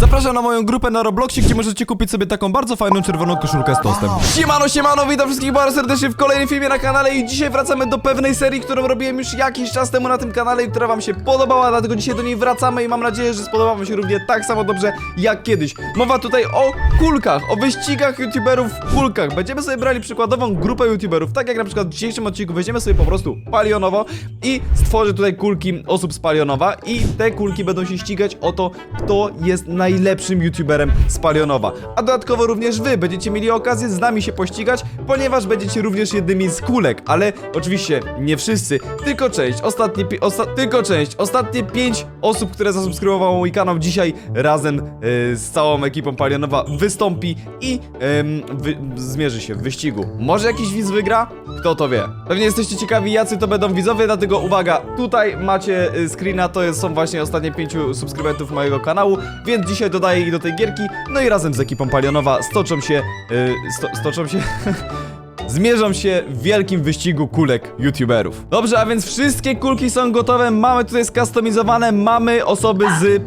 Zapraszam na moją grupę na Robloxie, gdzie możecie kupić sobie taką bardzo fajną czerwoną koszulkę z tostem. Siemano, siemano, witam wszystkich bardzo serdecznie w kolejnym filmie na kanale i dzisiaj wracamy do pewnej serii, którą robiłem już jakiś czas temu na tym kanale i która wam się podobała, dlatego dzisiaj do niej wracamy i mam nadzieję, że spodoba wam się równie tak samo dobrze jak kiedyś. Mowa tutaj o kulkach, o wyścigach youtuberów w kulkach. Będziemy sobie brali przykładową grupę youtuberów, tak jak na przykład w dzisiejszym odcinku weźmiemy sobie po prostu palionowo i stworzę tutaj kulki osób z palionowa i te kulki będą się ścigać o to, kto jest najlepszym youtuberem z palionowa. A dodatkowo również wy będziecie mieli okazję z nami się pościgać, ponieważ będziecie również jednymi z kulek, ale oczywiście nie wszyscy, tylko część, ostatnie, osta tylko część, ostatnie pięć osób, które zasubskrybowało mój kanał dzisiaj razem e, z całą ekipą palionowa wystąpi i wy zmierzy się w wyścigu. Może jakiś widz wygra? Kto to wie? Pewnie jesteście ciekawi, jacy to będą widzowie, dlatego uwaga, tutaj macie y, screena, to są właśnie ostatnie pięciu subskrybentów mojego kanału, więc dzisiaj dodaję ich do tej gierki, no i razem z ekipą Palionowa stoczą się, y, sto, stoczą się... Zmierzą się w wielkim wyścigu kulek youtuberów. Dobrze, a więc wszystkie kulki są gotowe, mamy tutaj skustomizowane, mamy osoby z...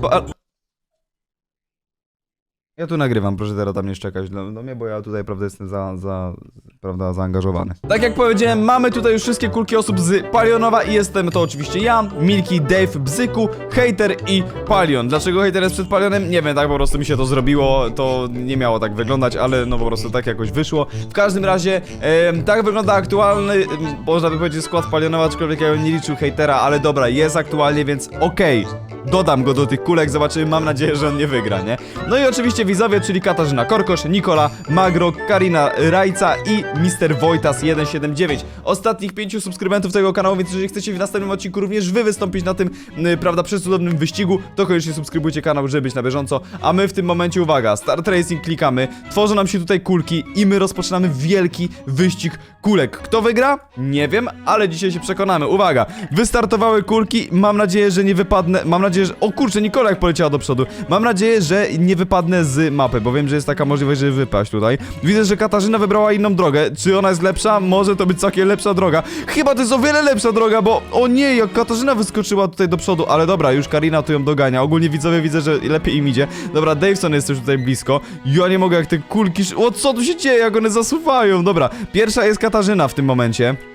ja tu nagrywam, proszę teraz tam nie szczekać do, do mnie, bo ja tutaj, prawda, jestem za, za, prawda, zaangażowany. Tak jak powiedziałem, mamy tutaj już wszystkie kulki osób z Palionowa i jestem to oczywiście ja, Milki, Dave, Bzyku, Hater i Palion. Dlaczego Hater jest przed Palionem? Nie wiem, tak po prostu mi się to zrobiło, to nie miało tak wyglądać, ale no po prostu tak jakoś wyszło. W każdym razie, em, tak wygląda aktualny, można by powiedzieć, skład Palionowa, aczkolwiek ja nie liczył Hatera, ale dobra, jest aktualnie, więc okej. Dodam go do tych kulek, zobaczymy, mam nadzieję, że on nie wygra, nie? No i oczywiście widzowie, czyli Katarzyna Korkosz, Nikola, Magro, Karina Rajca i Mr. Wojtas 179. Ostatnich pięciu subskrybentów tego kanału, więc jeżeli chcecie w następnym odcinku również wy wystąpić na tym, y, prawda, przecudownym wyścigu, to koniecznie subskrybujcie kanał, żeby być na bieżąco. A my w tym momencie, uwaga, Start Racing klikamy, tworzą nam się tutaj kulki i my rozpoczynamy wielki wyścig kulek. Kto wygra? Nie wiem, ale dzisiaj się przekonamy. Uwaga, wystartowały kulki, mam nadzieję, że nie wypadnę, mam nadzieję, że... O kurczę, Nikola jak poleciała do przodu. Mam nadzieję, że nie wypadnę z mapy, bo wiem, że jest taka możliwość, żeby wypaść tutaj. Widzę, że Katarzyna wybrała inną drogę. Czy ona jest lepsza? Może to być całkiem lepsza droga. Chyba to jest o wiele lepsza droga, bo... O nie, jak Katarzyna wyskoczyła tutaj do przodu, ale dobra, już Karina tu ją dogania. Ogólnie widzowie widzę, że lepiej im idzie. Dobra, Daveson jest już tutaj blisko. Ja nie mogę, jak te kulki... O, co tu się dzieje, jak one zasuwają? Dobra, pierwsza jest Katarzyna w tym momencie.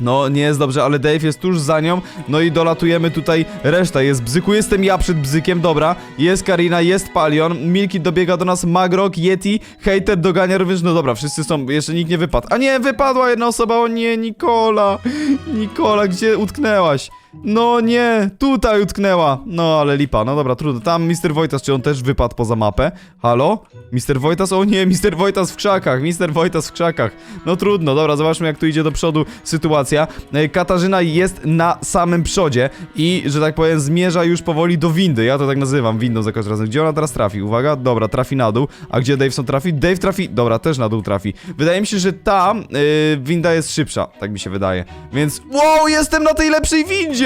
No, nie jest dobrze, ale Dave jest tuż za nią. No i dolatujemy tutaj reszta. Jest Bzyku, jestem ja przed Bzykiem, dobra. Jest Karina, jest Palion. Milki dobiega do nas, Magrok, Yeti, Hater dogania również. No dobra, wszyscy są, jeszcze nikt nie wypadł. A nie, wypadła jedna osoba, o nie, Nikola. Nikola, gdzie utknęłaś? No nie, tutaj utknęła. No ale lipa, no dobra, trudno. Tam Mr. Wojtas, czy on też wypadł poza mapę? Halo? Mr. Wojtas? O nie, Mr. Wojtas w krzakach, Mr. Wojtas w krzakach. No trudno, dobra, zobaczmy jak tu idzie do przodu sytuacja. E, Katarzyna jest na samym przodzie i, że tak powiem, zmierza już powoli do windy. Ja to tak nazywam, windą za każdym razem. Gdzie ona teraz trafi? Uwaga, dobra, trafi na dół. A gdzie Daveson trafi? Dave trafi, dobra, też na dół trafi. Wydaje mi się, że ta e, winda jest szybsza, tak mi się wydaje. Więc, wow, jestem na tej lepszej windzie!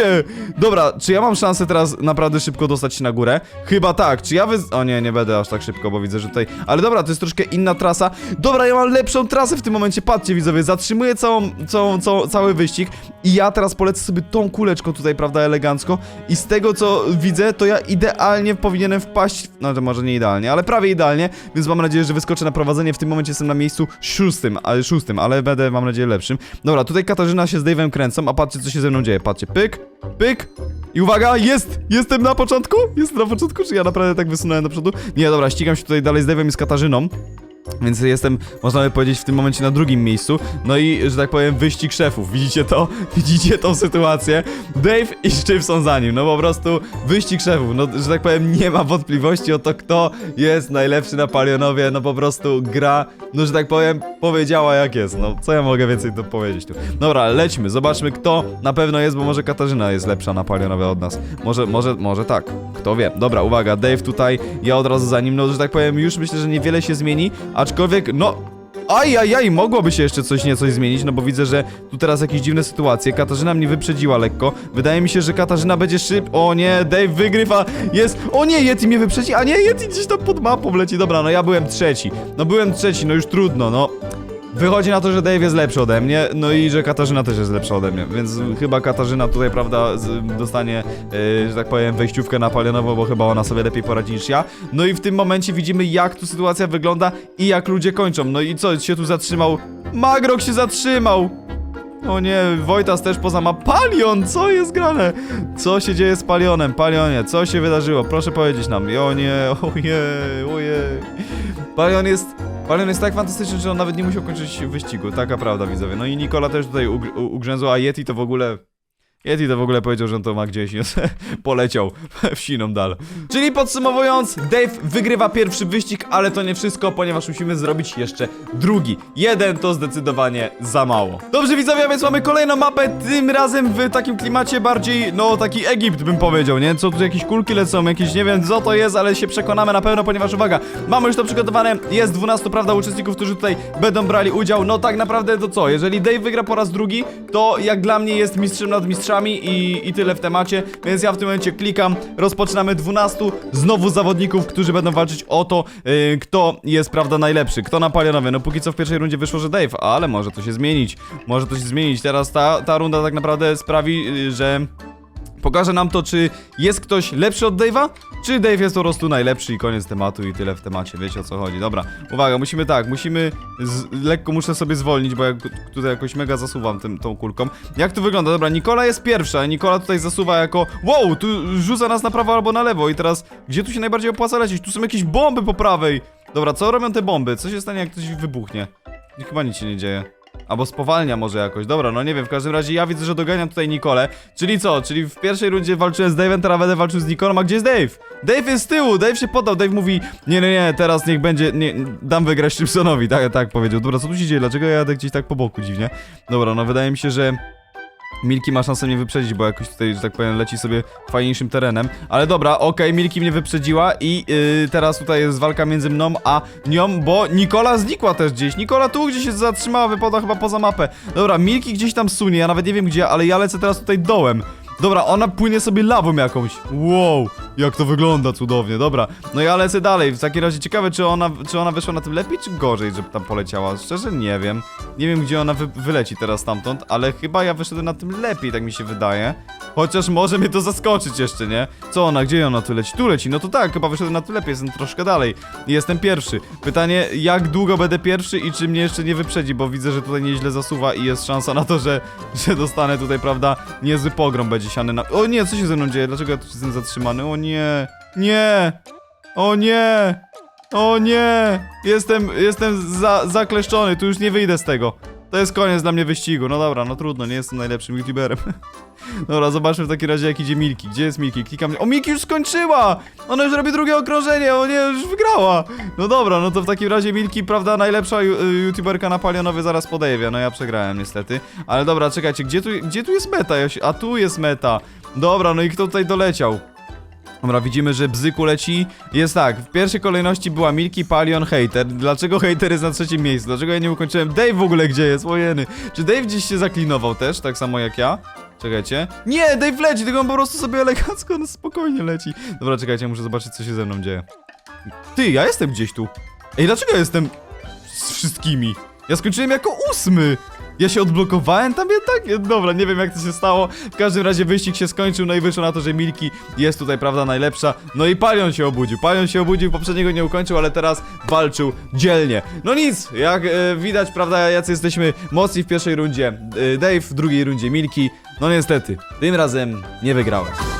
Dobra, czy ja mam szansę teraz naprawdę szybko dostać się na górę? Chyba tak, czy ja wy... O nie, nie będę aż tak szybko, bo widzę, że tutaj... Ale dobra, to jest troszkę inna trasa. Dobra, ja mam lepszą trasę w tym momencie, patrzcie widzowie, zatrzymuję całą, całą, całą, cały wyścig i ja teraz polecę sobie tą kuleczką tutaj, prawda, elegancko i z tego, co widzę, to ja idealnie powinienem wpaść... No to może nie idealnie, ale prawie idealnie, więc mam nadzieję, że wyskoczę na prowadzenie. W tym momencie jestem na miejscu szóstym, ale szóstym, ale będę, mam nadzieję, lepszym. Dobra, tutaj Katarzyna się z Dave'em kręcą, a patrzcie, co się ze mną dzieje. Patrzcie, pyk, pyk i uwaga, jest! Jestem na początku? Jestem na początku, czy ja naprawdę tak wysunąłem do przodu? Nie, dobra, ścigam się tutaj dalej z Dave'em i z Katarzyną. Więc jestem, można by powiedzieć, w tym momencie na drugim miejscu. No i, że tak powiem, wyścig szefów. Widzicie to? Widzicie tą sytuację? Dave i Szczyw są za nim. No po prostu wyścig szefów. No, że tak powiem, nie ma wątpliwości o to, kto jest najlepszy na Palionowie. No po prostu gra, no że tak powiem, powiedziała jak jest. No, co ja mogę więcej tu powiedzieć tu? Dobra, lećmy, zobaczmy, kto na pewno jest, bo może Katarzyna jest lepsza na Palionowie od nas. Może, może, może tak. Kto wie. Dobra, uwaga, Dave tutaj, ja od razu za nim. No, że tak powiem, już myślę, że niewiele się zmieni, aczkolwiek, no, Ajajaj, mogłoby się jeszcze coś niecoś zmienić, no bo widzę, że tu teraz jakieś dziwne sytuacje. Katarzyna mnie wyprzedziła lekko. Wydaje mi się, że Katarzyna będzie szyb... O nie, Dave wygrywa. Jest... O nie, Yeti mnie wyprzedzi. A nie, Yeti gdzieś tam pod mapą leci. Dobra, no ja byłem trzeci. No byłem trzeci, no już trudno, no. Wychodzi na to, że Dave jest lepszy ode mnie, no i że Katarzyna też jest lepsza ode mnie, więc chyba Katarzyna tutaj, prawda, dostanie, yy, że tak powiem, wejściówkę na palionowo, bo chyba ona sobie lepiej poradzi niż ja. No i w tym momencie widzimy, jak tu sytuacja wygląda i jak ludzie kończą. No i co, się tu zatrzymał? Magrok się zatrzymał! O nie, Wojtas też poza ma Palion! Co jest grane? Co się dzieje z Palionem? Palionie, co się wydarzyło? Proszę powiedzieć nam. O nie, ojej, ojej. Palion jest... Palion jest tak fantastyczny, że on nawet nie musiał kończyć wyścigu. Taka prawda, widzowie. No i Nikola też tutaj ugr- ugrzęzła, a Yeti to w ogóle... Yeti to w ogóle powiedział, że on to ma gdzieś, nie? poleciał w siną dal. Czyli podsumowując, Dave wygrywa pierwszy wyścig, ale to nie wszystko, ponieważ musimy zrobić jeszcze drugi. Jeden to zdecydowanie za mało. Dobrze widzowie, więc mamy kolejną mapę, tym razem w takim klimacie bardziej, no taki Egipt bym powiedział, nie? Co tu jakieś kulki lecą, jakieś, nie wiem co to jest, ale się przekonamy na pewno, ponieważ uwaga, mamy już to przygotowane, jest 12, prawda, uczestników, którzy tutaj będą brali udział, no tak naprawdę to co, jeżeli Dave wygra po raz drugi, to jak dla mnie jest mistrzem nad i, i tyle w temacie, więc ja w tym momencie klikam, rozpoczynamy 12 znowu zawodników, którzy będą walczyć o to, yy, kto jest, prawda, najlepszy, kto na palionowie, no póki co w pierwszej rundzie wyszło, że Dave, ale może to się zmienić, może to się zmienić, teraz ta, ta runda tak naprawdę sprawi, yy, że... Pokaże nam to, czy jest ktoś lepszy od Dave'a, czy Dave jest po prostu najlepszy i koniec tematu i tyle w temacie, wiecie o co chodzi. Dobra, uwaga, musimy tak, musimy, lekko muszę sobie zwolnić, bo ja tutaj jakoś mega zasuwam tym, tą kulką. Jak to wygląda? Dobra, Nikola jest pierwsza, Nikola tutaj zasuwa jako, wow, tu rzuca nas na prawo albo na lewo i teraz, gdzie tu się najbardziej opłaca lecieć? Tu są jakieś bomby po prawej. Dobra, co robią te bomby? Co się stanie, jak ktoś wybuchnie? Chyba nic się nie dzieje. Albo spowalnia może jakoś. Dobra, no nie wiem, w każdym razie ja widzę, że doganiam tutaj Nikolę. Czyli co? Czyli w pierwszej rundzie walczyłem z Dave'em, teraz będę walczył z Nikolą, a gdzie jest Dave? Dave jest z tyłu, Dave się podał, Dave mówi Nie, nie, nie, teraz niech będzie, nie, dam wygrać Simpsonowi, tak, tak powiedział. Dobra, co tu się dzieje? Dlaczego ja jadę gdzieś tak po boku dziwnie? Dobra, no wydaje mi się, że... Milki ma szansę mnie wyprzedzić, bo jakoś tutaj, że tak powiem, leci sobie fajniejszym terenem. Ale dobra, okej, Milki mnie wyprzedziła i yy, teraz tutaj jest walka między mną a nią, bo Nikola znikła też gdzieś. Nikola tu gdzieś się zatrzymała, wypada chyba poza mapę. Dobra, Milki gdzieś tam sunie, ja nawet nie wiem gdzie, ale ja lecę teraz tutaj dołem. Dobra, ona płynie sobie lawą jakąś. Wow, jak to wygląda cudownie, dobra. No ja lecę dalej. W takim razie ciekawe, czy ona, czy ona wyszła na tym lepiej, czy gorzej, żeby tam poleciała. Szczerze nie wiem. Nie wiem, gdzie ona wy, wyleci teraz stamtąd, ale chyba ja wyszedłem na tym lepiej, tak mi się wydaje. Chociaż może mnie to zaskoczyć jeszcze, nie? Co ona, gdzie ona tu leci? Tu leci, no to tak, chyba wyszedłem na tym lepiej, jestem troszkę dalej. Jestem pierwszy. Pytanie, jak długo będę pierwszy i czy mnie jeszcze nie wyprzedzi, bo widzę, że tutaj nieźle zasuwa i jest szansa na to, że, że dostanę tutaj, prawda, niezły pogrom będzie siany na... O nie, co się ze mną dzieje? Dlaczego ja tu jestem zatrzymany? O nie, nie, o nie, o nie, jestem, jestem za, zakleszczony, tu już nie wyjdę z tego. To jest koniec dla mnie wyścigu. No dobra, no trudno, nie jestem najlepszym youtuberem. Dobra, zobaczmy w takim razie jak idzie Milki. Gdzie jest Milki? Klikam. O, Milki już skończyła! Ona już robi drugie okrążenie, o nie, już wygrała! No dobra, no to w takim razie Milki, prawda, najlepsza y, youtuberka na palionowy zaraz po Dave'ie. No ja przegrałem niestety. Ale dobra, czekajcie, gdzie tu, gdzie tu jest meta? A tu jest meta. Dobra, no i kto tutaj doleciał? Dobra, widzimy, że Bzyku leci. Jest tak, w pierwszej kolejności była Milki, Palion, Hater. Dlaczego Hater jest na trzecim miejscu? Dlaczego ja nie ukończyłem? Dave w ogóle gdzie jest? Ojeny. Czy Dave gdzieś się zaklinował też, tak samo jak ja? Czekajcie. Nie, Dave leci, tylko on po prostu sobie elegancko, no spokojnie leci. Dobra, czekajcie, muszę zobaczyć, co się ze mną dzieje. Ty, ja jestem gdzieś tu. Ej, dlaczego ja jestem z wszystkimi? Ja skończyłem jako ósmy. Ja się odblokowałem tam jednak? Dobra, nie wiem jak to się stało. W każdym razie wyścig się skończył, no i wyszło na to, że Milki jest tutaj, prawda, najlepsza. No i Palion się obudził. Palion się obudził, poprzedniego nie ukończył, ale teraz walczył dzielnie. No nic, jak e, widać, prawda, jacy jesteśmy mocni w pierwszej rundzie. E, Dave w drugiej rundzie Milki. No niestety, tym razem nie wygrałem.